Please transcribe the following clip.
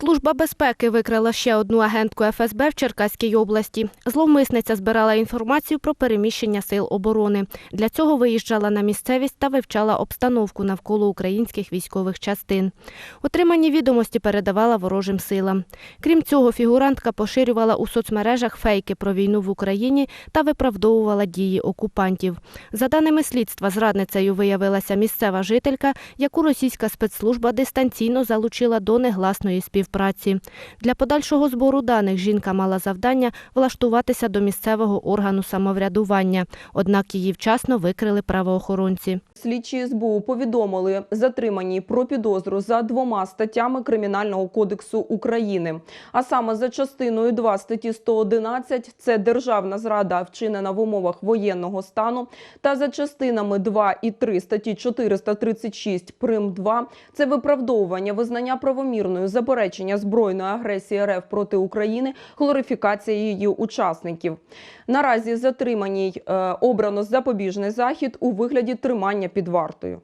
Служба безпеки викрила ще одну агентку ФСБ в Черкаській області. Зловмисниця збирала інформацію про переміщення сил оборони. Для цього виїжджала на місцевість та вивчала обстановку навколо українських військових частин. Отримані відомості передавала ворожим силам. Крім цього, фігурантка поширювала у соцмережах фейки про війну в Україні та виправдовувала дії окупантів. За даними слідства, зрадницею виявилася місцева жителька, яку російська спецслужба дистанційно залучила до негласної співпраці. Для подальшого збору даних жінка мала завдання влаштуватися до місцевого органу самоврядування, однак її вчасно викрили правоохоронці. Слідчі СБУ повідомили затримані про підозру за двома статтями Кримінального кодексу України. А саме за частиною 2 статті 111 – це державна зрада, вчинена в умовах воєнного стану, та за частинами 2 і 3 статті 436 прим. 2 – це виправдовування, визнання правомірною, заперечення збройної агресії РФ проти України, глорифікація її учасників. Наразі затриманій е, обрано запобіжний захід у вигляді тримання під вартою.